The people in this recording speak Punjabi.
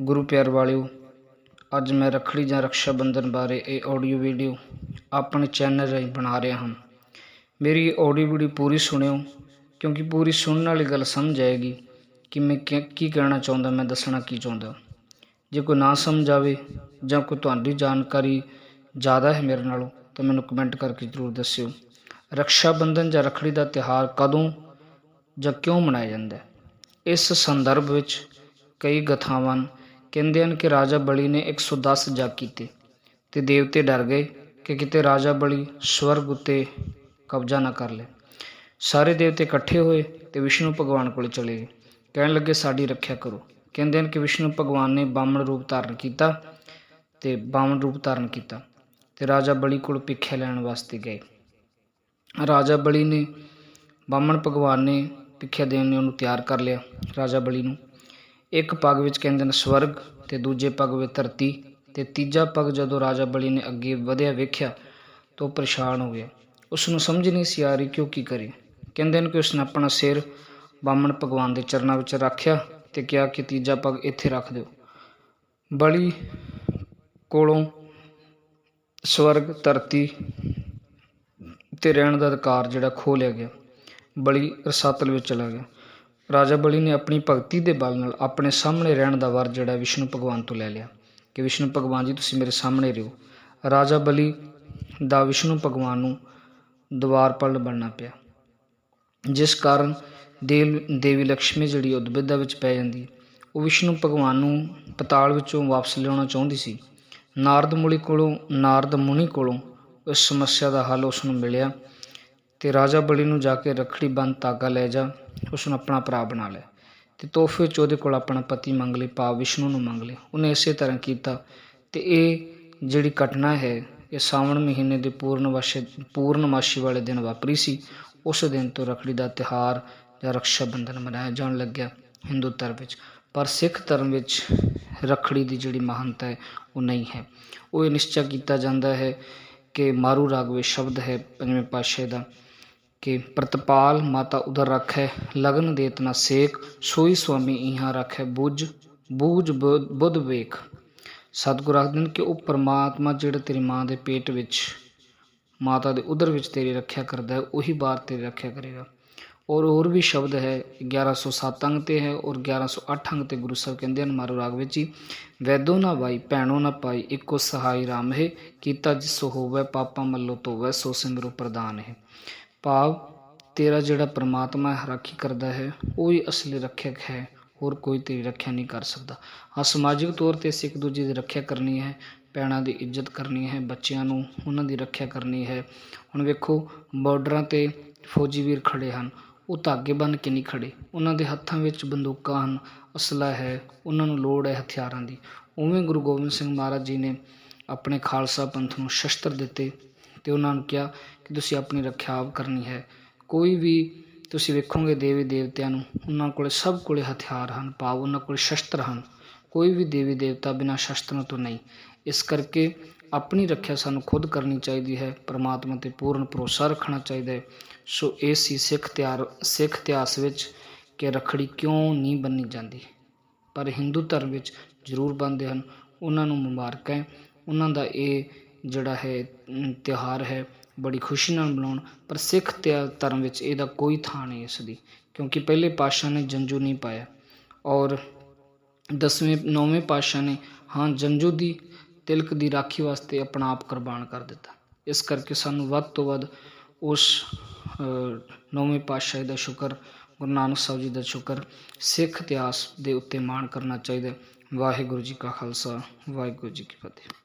ਗੁਰੂ ਪਿਆਰ ਵਾਲਿਓ, ਅੱਜ ਮੈਂ ਰੱਖੜੀ ਜਾਂ ਰਕਸ਼ਾ ਬੰਧਨ ਬਾਰੇ ਇਹ ਆਡੀਓ ਵੀਡੀਓ ਆਪਣੇ ਚੈਨਲ ਰਾਹੀਂ ਬਣਾ ਰਿਹਾ ਹਾਂ। ਮੇਰੀ ਇਹ ਆਡੀਓ ਵੀਡੀਓ ਪੂਰੀ ਸੁਣਿਓ, ਕਿਉਂਕਿ ਪੂਰੀ ਸੁਣਨ ਵਾਲੀ ਗੱਲ ਸਮਝ ਆਏਗੀ ਕਿ ਮੈਂ ਕੀ ਕੀ ਕਹਿਣਾ ਚਾਹੁੰਦਾ, ਮੈਂ ਦੱਸਣਾ ਕੀ ਚਾਹੁੰਦਾ। ਜੇ ਕੋਈ ਨਾ ਸਮਝ ਆਵੇ ਜਾਂ ਕੋਈ ਤੁਹਾਡੀ ਜਾਣਕਾਰੀ ਜ਼ਿਆਦਾ ਹੈ ਮੇਰੇ ਨਾਲੋਂ, ਤਾਂ ਮੈਨੂੰ ਕਮੈਂਟ ਕਰਕੇ ਜ਼ਰੂਰ ਦੱਸਿਓ। ਰਕਸ਼ਾ ਬੰਧਨ ਜਾਂ ਰੱਖੜੀ ਦਾ ਤਿਉਹਾਰ ਕਦੋਂ ਜਾਂ ਕਿਉਂ ਮਨਾਇਆ ਜਾਂਦਾ ਹੈ? ਇਸ ਸੰਦਰਭ ਵਿੱਚ ਕਈ ਗਥਾਵਾਂ ਕਹਿੰਦੇ ਹਨ ਕਿ ਰਾਜਾ ਬਲੀ ਨੇ 110 ਜਗ ਕੀਤੇ ਤੇ ਦੇਵਤੇ ਡਰ ਗਏ ਕਿ ਕਿਤੇ ਰਾਜਾ ਬਲੀ ਸਵਰਗ ਉੱਤੇ ਕਬਜ਼ਾ ਨਾ ਕਰ ਲੇ। ਸਾਰੇ ਦੇਵਤੇ ਇਕੱਠੇ ਹੋਏ ਤੇ ਵਿਸ਼ਨੂੰ ਭਗਵਾਨ ਕੋਲ ਚਲੇ ਗਏ। ਕਹਿਣ ਲੱਗੇ, ਸਾਡੀ ਰੱਖਿਆ ਕਰੋ। ਕਹਿੰਦੇ ਹਨ ਕਿ ਵਿਸ਼ਨੂੰ ਭਗਵਾਨ ਨੇ ਬਾਮਣ ਰੂਪ ਧਾਰਨ ਕੀਤਾ ਤੇ ਬਾਮਣ ਰੂਪ ਧਾਰਨ ਕੀਤਾ ਤੇ ਰਾਜਾ ਬਲੀ ਕੋਲ ਭਿੱਖਿਆ ਲੈਣ ਵਾਸਤੇ ਗਏ। ਰਾਜਾ ਬਲੀ ਨੇ ਬਾਮਣ ਭਗਵਾਨ ਨੇ ਭਿੱਖਿਆ ਦੇਣ ਨੇ ਉਹਨੂੰ ਤਿਆਰ ਕਰ ਲਿਆ, ਰਾਜਾ ਬਲੀ ਨੂੰ। ਇੱਕ ਪੱਗ ਵਿੱਚ ਕਹਿੰਦੇ ਨੇ ਸਵਰਗ ਤੇ ਦੂਜੇ ਪੱਗ ਵਿੱਚ ਧਰਤੀ ਤੇ ਤੀਜਾ ਪੱਗ ਜਦੋਂ ਰਾਜਾ ਬਲੀ ਨੇ ਅੱਗੇ ਵਧਿਆ ਵੇਖਿਆ ਤਾਂ ਉਹ ਪਰੇਸ਼ਾਨ ਹੋ ਗਿਆ। ਉਸ ਨੂੰ ਸਮਝ ਨਹੀਂ ਸੀ ਆ ਰਹੀ ਕਿ ਉਹ ਕੀ ਕਰੇ। ਕਹਿੰਦੇ ਨੇ ਕਿ ਉਸਨੇ ਆਪਣਾ ਸਿਰ ਬਾਮਣ ਭਗਵਾਨ ਦੇ ਚਰਨਾਂ ਵਿੱਚ ਰੱਖਿਆ ਤੇ ਕਿਹਾ ਕਿ ਤੀਜਾ ਪੱਗ ਇੱਥੇ ਰੱਖ ਦਿਓ। ਬਲੀ ਕੋਲੋਂ ਸਵਰਗ, ਧਰਤੀ ਤੇ ਰਹਿਣ ਦਾ ਅਧਿਕਾਰ ਜਿਹੜਾ ਖੋਹ ਲਿਆ ਗਿਆ। ਬਲੀ ਰਸਾਤਲ ਵਿੱਚ ਚਲਾ ਗਿਆ। ਰਾਜਾ ਬਲੀ ਨੇ ਆਪਣੀ ਭਗਤੀ ਦੇ ਬਲ ਨਾਲ ਆਪਣੇ ਸਾਹਮਣੇ ਰਹਿਣ ਦਾ ਵਰ ਜਿਹੜਾ ਵਿਸ਼ਨੂੰ ਭਗਵਾਨ ਤੋਂ ਲੈ ਲਿਆ। ਕਿ ਵਿਸ਼ਨੂੰ ਭਗਵਾਨ ਜੀ, ਤੁਸੀਂ ਮੇਰੇ ਸਾਹਮਣੇ ਰਹੋ। ਰਾਜਾ ਬਲੀ ਦਾ ਵਿਸ਼ਨੂੰ ਭਗਵਾਨ ਨੂੰ ਦਵਾਰਪਾਲ ਬਣਨਾ ਪਿਆ। ਜਿਸ ਕਾਰਨ ਦੇਵ, ਦੇਵੀ ਲక్ష్ਮੀ ਜਿਹੜੀ ਉਹ ਵਿੱਚ ਪੈ ਜਾਂਦੀ, ਉਹ ਵਿਸ਼ਨੂੰ ਭਗਵਾਨ ਨੂੰ ਪਤਾਲ ਵਿੱਚੋਂ ਵਾਪਸ ਲਿਆਉਣਾ ਚਾਹੁੰਦੀ ਸੀ। ਨਾਰਦ ਮੁਨੀ ਕੋਲੋਂ, ਨਾਰਦ ਮੁਨੀ ਕੋਲੋਂ ਇਸ ਸਮੱਸਿਆ ਦਾ ਹੱਲ ਉਸ ਨੂੰ ਮਿਲਿਆ। ਤੇ ਰਾਜਾ ਬਲੀ ਨੂੰ ਜਾ ਕੇ ਰਖੜੀ ਬੰਨ ਧਾਗਾ ਲੈ ਜਾ ਉਸ ਨੂੰ ਆਪਣਾ ਭਰਾ ਬਣਾ ਲਿਆ ਤੇ ਤੋਹਫੇ 'ਚ ਉਹਦੇ ਕੋਲ ਆਪਣਾ ਪਤੀ ਮੰਗ ਲਈ ਭਾਵ ਵਿਸ਼ਨੂੰ ਨੂੰ ਮੰਗ ਲਈ ਉਹਨੇ ਇਸੇ ਤਰ੍ਹਾਂ ਕੀਤਾ ਤੇ ਇਹ ਜਿਹੜੀ ਘਟਨਾ ਹੈ, ਇਹ ਸਾਵਣ ਮਹੀਨੇ ਦੇ ਪੂਰਨਵਾਸ਼ੀ ਪੂਰਨਮਾਸ਼ੀ ਵਾਲੇ ਦਿਨ ਵਾਪਰੀ ਸੀ। ਉਸ ਦਿਨ ਤੋਂ ਰਖੜੀ ਦਾ ਤਿਹਾਰ ਜਾਂ ਰਕਸ਼ਾ ਬੰਧਨ ਮਨਾਇਆ ਜਾਣ ਲੱਗਿਆ ਹਿੰਦੂ ਧਰਮ ਵਿੱਚ। ਪਰ ਸਿੱਖ ਧਰਮ ਵਿੱਚ ਰਖੜੀ ਦੀ ਜਿਹੜੀ ਮਹਾਨਤਾ ਹੈ, ਉਹ ਨਹੀਂ ਹੈ। ਉਹ ਇਹ ਨਿਸ਼ਚੈ ਕੀਤਾ ਜਾਂਦਾ ਹੈ ਕਿ ਮਾਰੂ ਰਾਗ ਵਿੱਚ ਸ਼ਬਦ ਹੈ ਪੰਜਵੇਂ ਪਾਤਸ਼ਾਹ ਦਾ। ਕਿ ਪ੍ਰਤਪਾਲ ਮਾਤਾ ਉਦਰ ਰੱਖੈ, ਲਗਨ ਦੇਤ ਨਾ ਸੇਕ, ਸੋਈ ਸੁਆਮੀ ਇਹਾਂ ਰੱਖੈ ਬੁੱਝ, ਬੂਝ ਬੁ- ਬੁੱਧ ਵੇਖ। ਸਤਿਗੁਰ ਆਖਦੇ ਨੇ ਕਿ ਉਹ ਪਰਮਾਤਮਾ ਜਿਹੜਾ ਤੇਰੀ ਮਾਂ ਦੇ ਪੇਟ ਵਿੱਚ, ਮਾਤਾ ਦੇ ਉਦਰ ਵਿੱਚ ਤੇਰੀ ਰੱਖਿਆ ਕਰਦਾ ਹੈ, ਉਹੀ ਬਾਹਰ ਤੇਰੀ ਰੱਖਿਆ ਕਰੇਗਾ। ਔਰ ਹੋਰ ਵੀ ਸ਼ਬਦ ਹੈ 1107 ਅੰਗ ਤੇ ਹੈ ਔਰ 1108 ਅੰਗ ਤੇ ਗੁਰੂ ਸਾਹਿਬ ਕਹਿੰਦੇ ਹਨ, ਮਾਰੂ ਰਾਗ ਵਿੱਚ ਹੀ, ਵੈਦੋ ਨਾ ਵਾਈ, ਭੈਣੋ ਨਾ ਪਾਈ, ਇੱਕੋ ਸਹਾਈ ਰਾਮ ਹੈ, ਕੀਤਾ ਜਿਸੋ ਹੋਵੇ ਪਾਪਾ ਮੱਲੋ ਤੋਵੇ ਸੋ ਸਿਮਰੋ ਪ੍ਰਦਾਨ ਹੈ। ਭਾਵ ਤੇਰਾ ਜਿਹੜਾ ਪਰਮਾਤਮਾ ਹੈ ਰਾਖੀ ਕਰਦਾ ਹੈ, ਉਹ ਹੀ ਅਸਲੀ ਰੱਖਿਅਕ ਹੈ, ਹੋਰ ਕੋਈ ਤੇਰੀ ਰੱਖਿਆ ਨਹੀਂ ਕਰ ਸਕਦਾ। ਹਾਂ, ਸਮਾਜਿਕ ਤੌਰ ਤੇ ਅਸੀਂ ਇੱਕ ਦੂਜੇ ਦੀ ਰੱਖਿਆ ਕਰਨੀ ਹੈ, ਭੈਣਾਂ ਦੀ ਇੱਜ਼ਤ ਕਰਨੀ ਹੈ, ਬੱਚਿਆਂ ਨੂੰ ਉਹਨਾਂ ਦੀ ਰੱਖਿਆ ਕਰਨੀ ਹੈ। ਹੁਣ ਵੇਖੋ, ਬਾਰਡਰਾਂ ਤੇ ਫੌਜੀ ਵੀਰ ਖੜੇ ਹਨ, ਉਹ ਧਾਗੇ ਬੰਨ੍ਹ ਕੇ ਨਹੀਂ ਖੜੇ ਉਹਨਾਂ ਦੇ ਹੱਥਾਂ ਵਿੱਚ ਬੰਦੂਕਾਂ ਹਨ, ਅਸਲਾ ਹੈ ਉਹਨਾਂ ਨੂੰ ਲੋੜ ਹੈ ਹਥਿਆਰਾਂ ਦੀ। ਉਵੇਂ ਗੁਰੂ ਗੋਬਿੰਦ ਸਿੰਘ ਮਹਾਰਾਜ ਜੀ ਨੇ ਆਪਣੇ ਖਾਲਸਾ ਪੰਥ ਨੂੰ ਸ਼ਸਤਰ ਦਿੱਤੇ ਅਤੇ ਉਹਨਾਂ ਨੂੰ ਕਿਹਾ ਕਿ ਤੁਸੀਂ ਆਪਣੀ ਰੱਖਿਆ ਆਪ ਕਰਨੀ ਹੈ। ਕੋਈ ਵੀ ਤੁਸੀਂ ਵੇਖੋਗੇ ਦੇਵੀ ਦੇਵਤਿਆਂ ਨੂੰ, ਉਹਨਾਂ ਕੋਲ ਸਭ ਕੋਲ ਹਥਿਆਰ ਹਨ, ਭਾਵ ਉਹਨਾਂ ਕੋਲ ਸ਼ਸਤਰ ਹਨ। ਕੋਈ ਵੀ ਦੇਵੀ ਦੇਵਤਾ ਬਿਨਾਂ ਸ਼ਸਤਰਾਂ ਤੋਂ ਨਹੀਂ। ਇਸ ਕਰਕੇ ਆਪਣੀ ਰੱਖਿਆ ਸਾਨੂੰ ਖੁਦ ਕਰਨੀ ਚਾਹੀਦੀ ਹੈ, ਪ੍ਰਮਾਤਮਾ ਤੇ ਪੂਰਨ ਭਰੋਸਾ ਰੱਖਣਾ ਚਾਹੀਦਾ ਹੈ। ਸੋ ਇਹ ਸੀ ਸਿੱਖ ਤਿਆਰ, ਸਿੱਖ ਇਤਿਹਾਸ ਵਿੱਚ ਕਿ ਰੱਖੜੀ ਕਿਉਂ ਨਹੀਂ ਬੰਨੀ ਜਾਂਦੀ। ਪਰ ਹਿੰਦੂ ਧਰਮ ਵਿੱਚ ਜ਼ਰੂਰ ਬੰਨ੍ਹਦੇ ਹਨ। ਉਹਨਾਂ ਨੂੰ ਮੁਬਾਰਕਾਂ ਹੈ। ਉਹਨਾਂ ਦਾ ਇਹ ਜਿਹੜਾ ਹੈ ਤਿਉਹਾਰ ਹੈ, ਬੜੀ ਖੁਸ਼ੀ ਨਾਲ ਮਨਾਉਣ, ਪਰ ਸਿੱਖ ਤਿਆ- ਧਰਮ ਵਿੱਚ ਇਹਦਾ ਕੋਈ ਥਾਂ ਨਹੀਂ ਇਸ ਦੀ, ਕਿਉਂਕਿ ਪਹਿਲੇ ਪਾਤਸ਼ਾਹ ਨੇ ਜੰਜੂ ਨਹੀਂ ਪਾਇਆ। ਔਰ ਦਸਵੇਂ, ਨੌਵੇਂ ਪਾਤਸ਼ਾਹ ਨੇ ਹਾਂ, ਜੰਜੂ ਦੀ ਤਿਲਕ ਦੀ ਰਾਖੀ ਵਾਸਤੇ ਆਪਣਾ ਆਪ ਕੁਰਬਾਨ ਕਰ ਦਿੱਤਾ। ਇਸ ਕਰਕੇ ਸਾਨੂੰ ਵੱਧ ਤੋਂ ਵੱਧ ਉਸ ਨੌਵੇਂ ਪਾਤਸ਼ਾਹ ਦਾ ਸ਼ੁਕਰ, ਗੁਰੂ ਨਾਨਕ ਸਾਹਿਬ ਜੀ ਦਾ ਸ਼ੁਕਰ, ਸਿੱਖ ਇਤਿਹਾਸ ਦੇ ਉੱਤੇ ਮਾਣ ਕਰਨਾ ਚਾਹੀਦਾ ਵਾਹਿਗੁਰੂ ਜੀ ਕਾ ਖਾਲਸਾ, ਵਾਹਿਗੁਰੂ ਜੀ ਕੀ ਫਤਿਹ।